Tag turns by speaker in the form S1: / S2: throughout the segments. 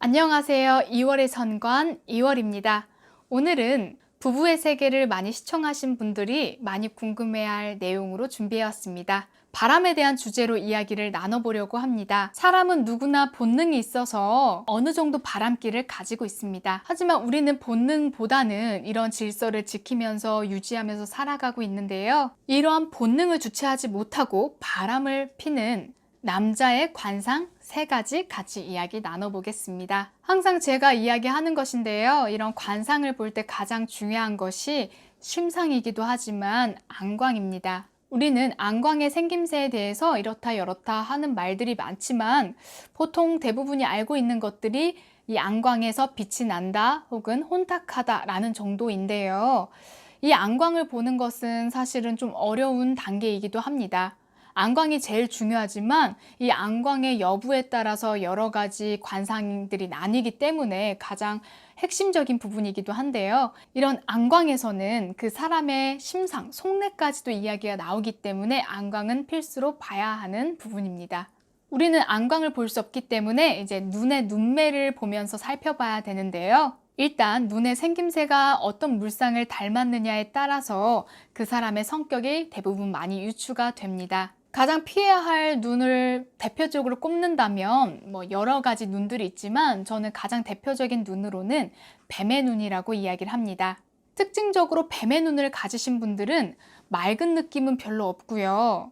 S1: 안녕하세요. 2월의 선관 2월입니다. 오늘은 부부의 세계를 많이 시청하신 분들이 많이 궁금해할 내용으로 준비해왔습니다. 바람에 대한 주제로 이야기를 나눠보려고 합니다. 사람은 누구나 본능이 있어서 어느 정도 바람기를 가지고 있습니다. 하지만 우리는 본능보다는 이런 질서를 지키면서 유지하면서 살아가고 있는데요. 이러한 본능을 주체하지 못하고 바람을 피는 남자의 관상 세 가지 같이 이야기 나눠보겠습니다. 항상 제가 이야기하는 것인데요. 이런 관상을 볼 때 가장 중요한 것이 심상이기도 하지만 안광입니다. 우리는 안광의 생김새에 대해서 이렇다 저렇다 하는 말들이 많지만 보통 대부분이 알고 있는 것들이 이 안광에서 빛이 난다 혹은 혼탁하다 라는 정도인데요. 이 안광을 보는 것은 사실은 좀 어려운 단계이기도 합니다. 안광이 제일 중요하지만 이 안광의 여부에 따라서 여러 가지 관상들이 나뉘기 때문에 가장 핵심적인 부분이기도 한데요. 이런 안광에서는 그 사람의 심상, 속내까지도 이야기가 나오기 때문에 안광은 필수로 봐야 하는 부분입니다. 우리는 안광을 볼 수 없기 때문에 이제 눈의 눈매를 보면서 살펴봐야 되는데요. 일단 눈의 생김새가 어떤 물상을 닮았느냐에 따라서 그 사람의 성격이 대부분 많이 유추가 됩니다. 가장 피해야 할 눈을 대표적으로 꼽는다면 뭐 여러 가지 눈들이 있지만 저는 가장 대표적인 눈으로는 뱀의 눈이라고 이야기를 합니다. 특징적으로 뱀의 눈을 가지신 분들은 맑은 느낌은 별로 없고요.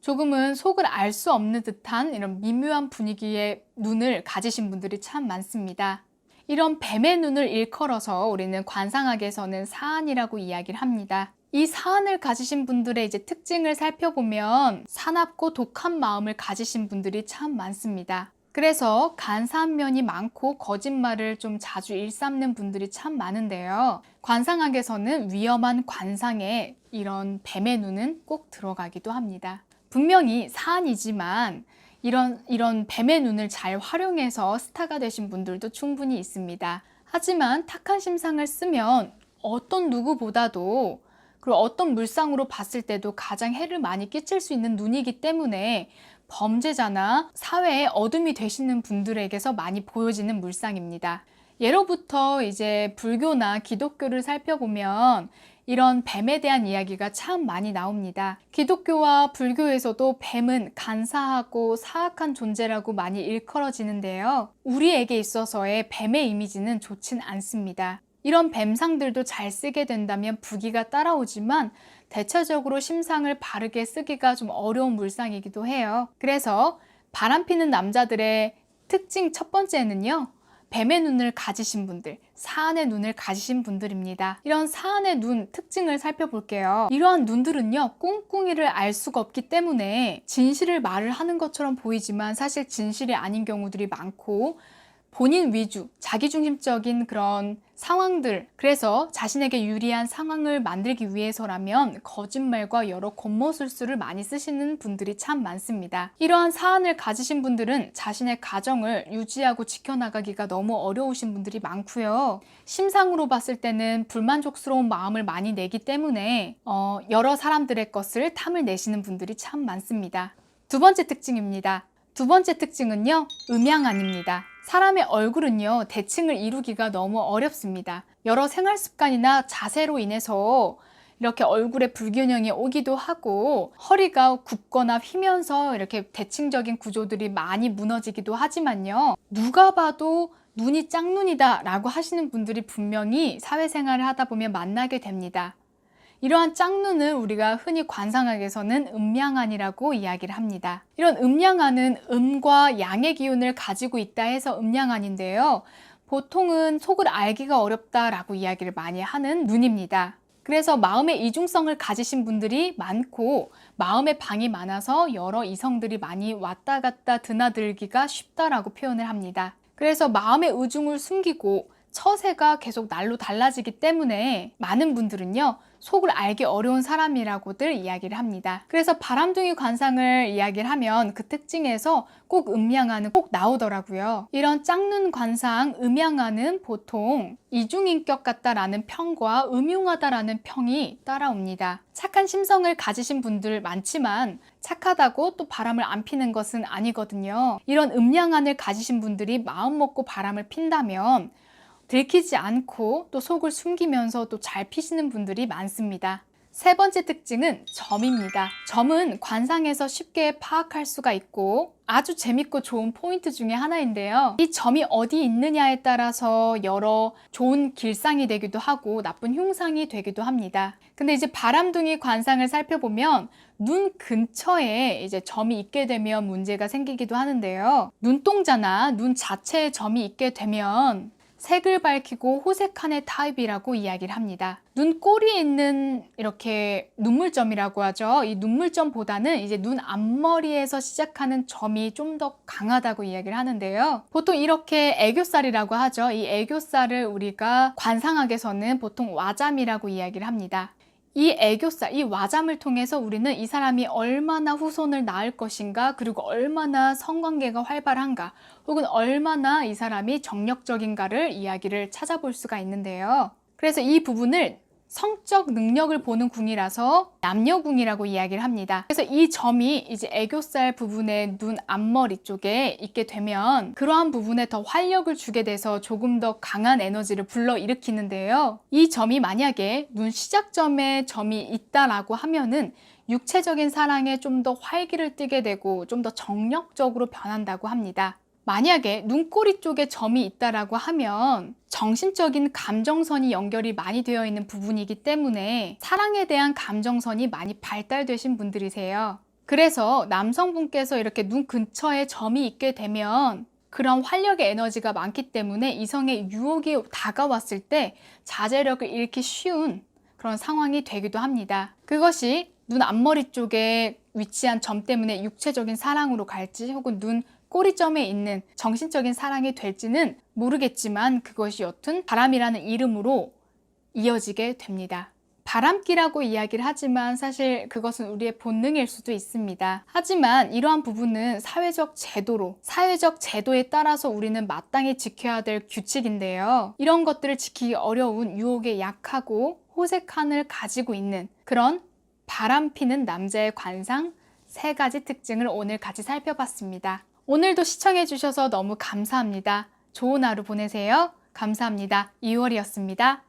S1: 조금은 속을 알 수 없는 듯한 이런 미묘한 분위기의 눈을 가지신 분들이 참 많습니다. 이런 뱀의 눈을 일컬어서 우리는 관상학에서는 사안이라고 이야기를 합니다. 이 사안을 가지신 분들의 이제 특징을 살펴보면 사납고 독한 마음을 가지신 분들이 참 많습니다. 그래서 간사한 면이 많고 거짓말을 좀 자주 일삼는 분들이 참 많은데요. 관상학에서는 위험한 관상에 이런 뱀의 눈은 꼭 들어가기도 합니다. 분명히 사안이지만 이런, 이런 뱀의 눈을 잘 활용해서 스타가 되신 분들도 충분히 있습니다. 하지만 탁한 심상을 쓰면 어떤 누구보다도 그리고 어떤 물상으로 봤을 때도 가장 해를 많이 끼칠 수 있는 눈이기 때문에 범죄자나 사회에 어둠이 되시는 분들에게서 많이 보여지는 물상입니다. 예로부터 이제 불교나 기독교를 살펴보면 이런 뱀에 대한 이야기가 참 많이 나옵니다. 기독교와 불교에서도 뱀은 간사하고 사악한 존재라고 많이 일컬어지는데요. 우리에게 있어서의 뱀의 이미지는 좋진 않습니다. 이런 뱀상들도 잘 쓰게 된다면 부기가 따라오지만 대체적으로 심상을 바르게 쓰기가 좀 어려운 물상이기도 해요. 그래서 바람 피는 남자들의 특징 첫 번째는요. 뱀의 눈을 가지신 분들, 사안의 눈을 가지신 분들입니다. 이런 사안의 눈 특징을 살펴볼게요. 이러한 눈들은요, 꿍꿍이를 알 수가 없기 때문에 진실을 말을 하는 것처럼 보이지만 사실 진실이 아닌 경우들이 많고 본인 위주, 자기중심적인 그런 상황들, 그래서 자신에게 유리한 상황을 만들기 위해서라면 거짓말과 여러 겉모술수를 많이 쓰시는 분들이 참 많습니다. 이러한 사안을 가지신 분들은 자신의 가정을 유지하고 지켜나가기가 너무 어려우신 분들이 많고요. 심상으로 봤을 때는 불만족스러운 마음을 많이 내기 때문에 어, 여러 사람들의 것을 탐을 내시는 분들이 참 많습니다. 두 번째 특징입니다. 두 번째 특징은요, 음양안입니다. 사람의 얼굴은요, 대칭을 이루기가 너무 어렵습니다. 여러 생활 습관이나 자세로 인해서 이렇게 얼굴에 불균형이 오기도 하고 허리가 굽거나 휘면서 이렇게 대칭적인 구조들이 많이 무너지기도 하지만요. 누가 봐도 눈이 짝눈이다 라고 하시는 분들이 분명히 사회생활을 하다 보면 만나게 됩니다. 이러한 짝눈을 우리가 흔히 관상학에서는 음양안이라고 이야기를 합니다. 이런 음양안은 음과 양의 기운을 가지고 있다 해서 음양안인데요. 보통은 속을 알기가 어렵다라고 이야기를 많이 하는 눈입니다. 그래서 마음의 이중성을 가지신 분들이 많고 마음의 방이 많아서 여러 이성들이 많이 왔다 갔다 드나들기가 쉽다라고 표현을 합니다. 그래서 마음의 의중을 숨기고 처세가 계속 날로 달라지기 때문에 많은 분들은요, 속을 알기 어려운 사람이라고들 이야기를 합니다. 그래서 바람둥이 관상을 이야기를 하면 그 특징에서 꼭 음양하는 꼭 나오더라고요. 이런 짝눈 관상, 음양하는 보통 이중인격 같다라는 평과 음흉하다라는 평이 따라옵니다. 착한 심성을 가지신 분들 많지만 착하다고 또 바람을 안 피는 것은 아니거든요. 이런 음양안을 가지신 분들이 마음 먹고 바람을 핀다면 들키지 않고 또 속을 숨기면서 또 잘 피시는 분들이 많습니다. 세 번째 특징은 점입니다. 점은 관상에서 쉽게 파악할 수가 있고 아주 재밌고 좋은 포인트 중에 하나인데요. 이 점이 어디 있느냐에 따라서 여러 좋은 길상이 되기도 하고 나쁜 흉상이 되기도 합니다. 근데 이제 바람둥이 관상을 살펴보면 눈 근처에 이제 점이 있게 되면 문제가 생기기도 하는데요. 눈동자나 눈 자체에 점이 있게 되면 색을 밝히고 호색한의 타입이라고 이야기를 합니다. 눈꼬리에 있는 이렇게 눈물점이라고 하죠. 이 눈물점보다는 이제 눈 앞머리에서 시작하는 점이 좀 더 강하다고 이야기를 하는데요. 보통 이렇게 애교살이라고 하죠. 이 애교살을 우리가 관상학에서는 보통 와잠이라고 이야기를 합니다. 이 애교살, 이 와잠을 통해서 우리는 이 사람이 얼마나 후손을 낳을 것인가, 그리고 얼마나 성관계가 활발한가, 혹은 얼마나 이 사람이 정력적인가를 이야기를 찾아볼 수가 있는데요. 그래서 이 부분을 성적 능력을 보는 궁이라서 남녀궁이라고 이야기를 합니다. 그래서 이 점이 이제 애교살 부분의 눈 앞머리 쪽에 있게 되면 그러한 부분에 더 활력을 주게 돼서 조금 더 강한 에너지를 불러 일으키는데요. 이 점이 만약에 눈 시작점에 점이 있다라고 하면은 육체적인 사랑에 좀 더 활기를 띠게 되고 좀 더 정력적으로 변한다고 합니다. 만약에 눈꼬리 쪽에 점이 있다라고 하면 정신적인 감정선이 연결이 많이 되어 있는 부분이기 때문에 사랑에 대한 감정선이 많이 발달되신 분들이세요. 그래서 남성분께서 이렇게 눈 근처에 점이 있게 되면 그런 활력의 에너지가 많기 때문에 이성의 유혹이 다가왔을 때 자제력을 잃기 쉬운 그런 상황이 되기도 합니다. 그것이 눈 앞머리 쪽에 위치한 점 때문에 육체적인 사랑으로 갈지 혹은 눈 꼬리점에 있는 정신적인 사랑이 될지는 모르겠지만 그것이 여튼 바람이라는 이름으로 이어지게 됩니다. 바람기라고 이야기를 하지만 사실 그것은 우리의 본능일 수도 있습니다. 하지만 이러한 부분은 사회적 제도로, 사회적 제도에 따라서 우리는 마땅히 지켜야 될 규칙인데요. 이런 것들을 지키기 어려운 유혹에 약하고 호색한을 가지고 있는 그런 바람 피는 남자의 관상 세 가지 특징을 오늘 같이 살펴봤습니다. 오늘도 시청해주셔서 너무 감사합니다. 좋은 하루 보내세요. 감사합니다. 2월이었습니다.